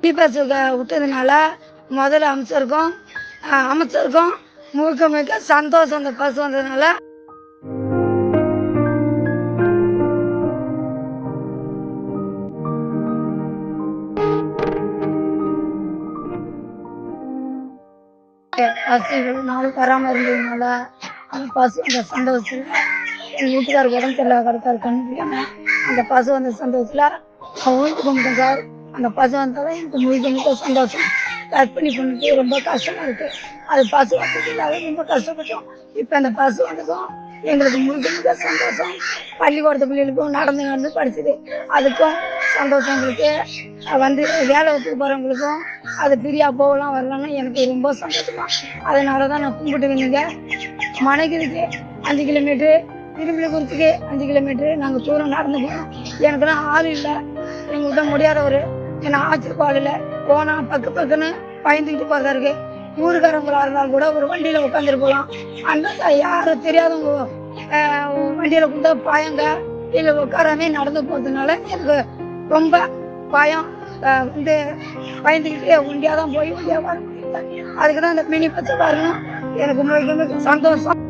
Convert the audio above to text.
Free விட்டதுனால முதல்ல அமைச்சருக்கும். அமைச்சருக்கும். முழுக்க முழுக்க சந்தோஷம் அந்த பஸ் வந்ததுனால. பஸ் இவ்வளவு நாள் வராமல் இருந்ததுனால அந்த பஸ் அந்த சந்தோஷத்தில் எங்கள் வீட்டுக்காரருக்கு உடம்பு சரியில்லாத கருத்தாக இருக்கான்னு அந்த பஸ் வந்த சந்தோஷத்தில் அவங்களுக்கு கும்பிட்டேன் சார் அந்த பசு வந்தாலும் எனக்கு முழுக்க சந்தோஷம். கற்பனை பண்ணிட்டு ரொம்ப கஷ்டமாக இருக்குது அது பசு வந்தது இல்லாத ரொம்ப கஷ்டப்பட்டோம். இப்போ அந்த பசு வந்ததும் எங்களுக்கு முழுக்க முழுக்க சந்தோஷம். பள்ளிக்கூடத்து பிள்ளைகளுக்கும் நடந்து நடந்து படிச்சது. அதுக்கும் சந்தோஷம் எங்களுக்கு. வந்து வேலை வச்சுக்கு போகிறவங்களுக்கும் அது ஃப்ரீயாக போகலாம் வரலாம்னு எனக்கு ரொம்ப சந்தோஷமா. அதனால தான் நான் கும்பிட்டு வந்தீங்க. மனைக்கு அஞ்சு கிலோமீட்ரு திரும்பிலபுரத்துக்கு அஞ்சு கிலோமீட்ரு நாங்கள் தூரம் நடந்து போகிறோம் எனக்குலாம் ஆள் இல்லை. எங்கள்கிட்ட முடியாதவர். ஏன்னா ஆச்சரியம் பாலில் போனால் பக்கு பக்குன்னு பயந்துக்கிட்டு போகிறதா இருக்கு ஊருக்காரங்களா இருந்தாலும் கூட ஒரு வண்டியில் உட்காந்துட்டு போகலாம். அந்த யாரும் தெரியாதவங்க வண்டியில் கொடுத்தா பாயங்க இல்லை உட்காராமே நடந்து போகிறதுனால எனக்கு ரொம்ப பயம். வந்து பயந்துக்கிட்டே ஒண்டியாக தான் போய் ஒண்டியாக வர முடியல அதுக்கு தான் இந்த மினி பத்து வரணும் எனக்கு சந்தோஷம்.